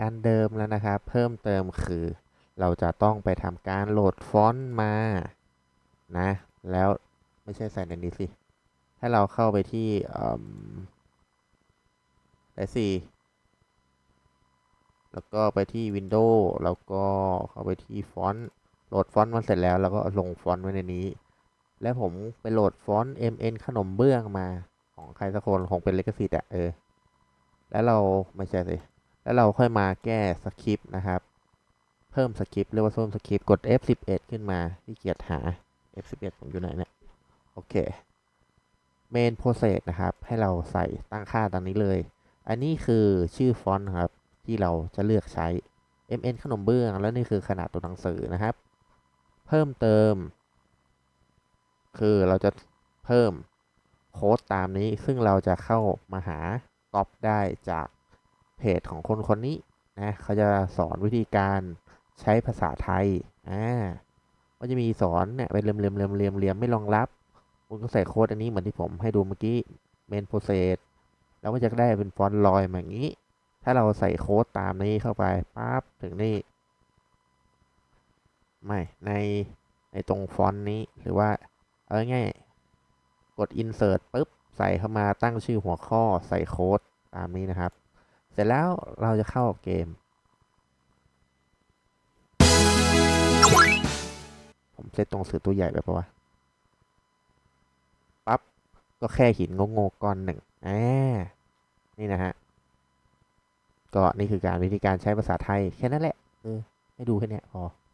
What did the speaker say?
อันเดิมแล้วนะครับ เพิ่มเติมคือ เราจะต้องไปทำการโหลดฟอนต์มานะ แล้วไม่ใช่ใส่ในนี้สิถ้าเราเข้าไปที่ไอซีแล้วก็ไปที่ Windows แล้วก็เข้าไปที่ฟอนต์โหลดฟอนต์มาเสร็จแล้ว แล้วก็ลงฟอนต์ไว้ในนี้ แล้วผมไปโหลดฟอนต์ MN ขนมเบื้องมาของใครสักคนคงเป็นเลกซิตอะเออ แล้วเราไม่ใช่สิ แล้วเราค่อยมาแก้สคริปต์นะครับ เพิ่มสคริปต์เรียกว่าเพิ่มสคริปต์กด F11 ขึ้นมาที่เกียรหา F11 ผมอยู่ไหนเนี่ย โอเค main process นะครับ ให้เราใส่ตั้งค่าตามนี้เลย อันนี้คือชื่อฟอนต์ครับ ที่เราจะเลือกใช้ mn ขนมเบื้อง แล้วนี่คือขนาดตัวหนังสือนะครับ เพิ่มเติม คือเราจะเพิ่มโค้ดตามนี้ ซึ่งเราจะเข้ามาหาก๊อปได้จาก เพจของคนคนนี้นะเขาจะสอนวิธีการใช้ภาษาไทยอ่าก็จะมีสอนเนี่ยเป็นเรียมเรียมเรียมเรียมเรียมไม่รองรับคุณก็ใส่โค้ดอันนี้เหมือนที่ผมให้ดูเมื่อกี้ main process เราก็จะได้เป็นฟอนต์ลอยมาอย่างนี้ ถ้าเราใส่โค้ดตามนี้เข้าไปปั๊บถึงนี่ไม่ในในตรงฟอนต์นี้หรือว่าเอาง่ายกด insert ปุ๊บ ใส่เข้ามาตั้งชื่อหัวข้อใส่โค้ดตามนี้นะครับ เสร็จแล้วเราจะเข้าเกม ผมเซตตรงสื่อตัวใหญ่ไปปะวะ ปั๊บ ก็แค่หินโง่ๆก้อนหนึ่งอ่านี่นะฮะ ก็นี่คือการวิธีการใช้ภาษาไทย แค่นั้นแหละ เออ ให้ดูแค่นี้พอ